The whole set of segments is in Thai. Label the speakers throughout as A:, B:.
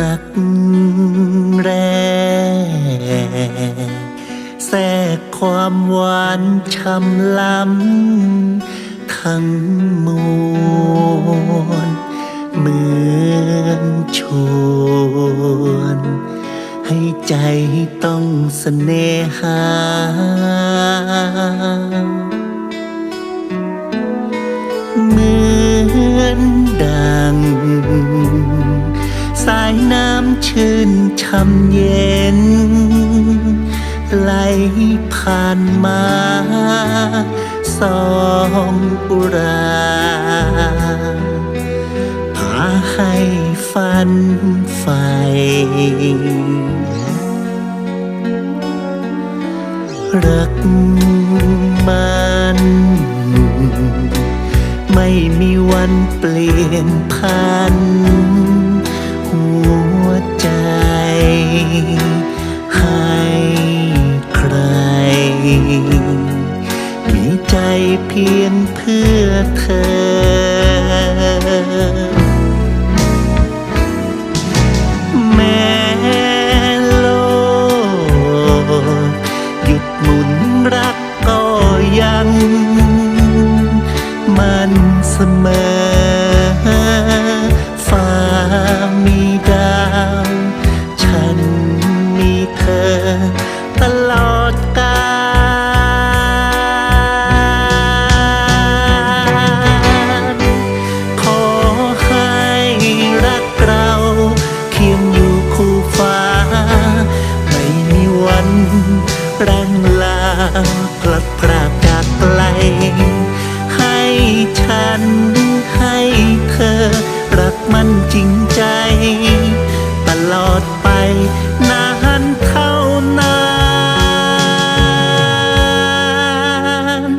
A: รักแรกแทรกความหวานช่ำล้ำทั้งมวลเหมือนชวนให้ใจต้องเสน่หาายน้ำชื่นช่ำเย็น ไหลผ่านมาสองอุราพาให้ฝันใฝ่รักมันไม่มีวันเปลี่ยนพัน ให้ใคร มีใจเพียงเพื่อเธอ พลัดพรากจากไกล ให้ฉันให้เธอ รักมันจริงใจ ตลอดไปนานเท่านาน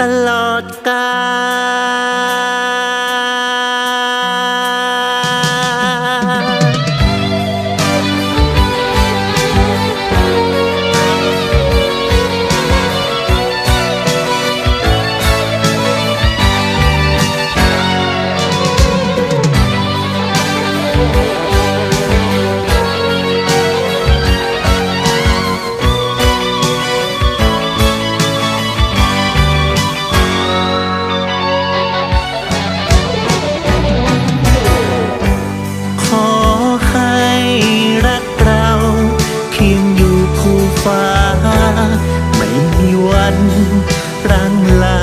A: ตลอดกาล รังลา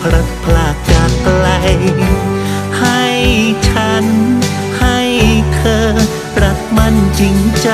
A: พลัดพลากจากไกล ให้ฉันให้เธอรักมันจริงใจ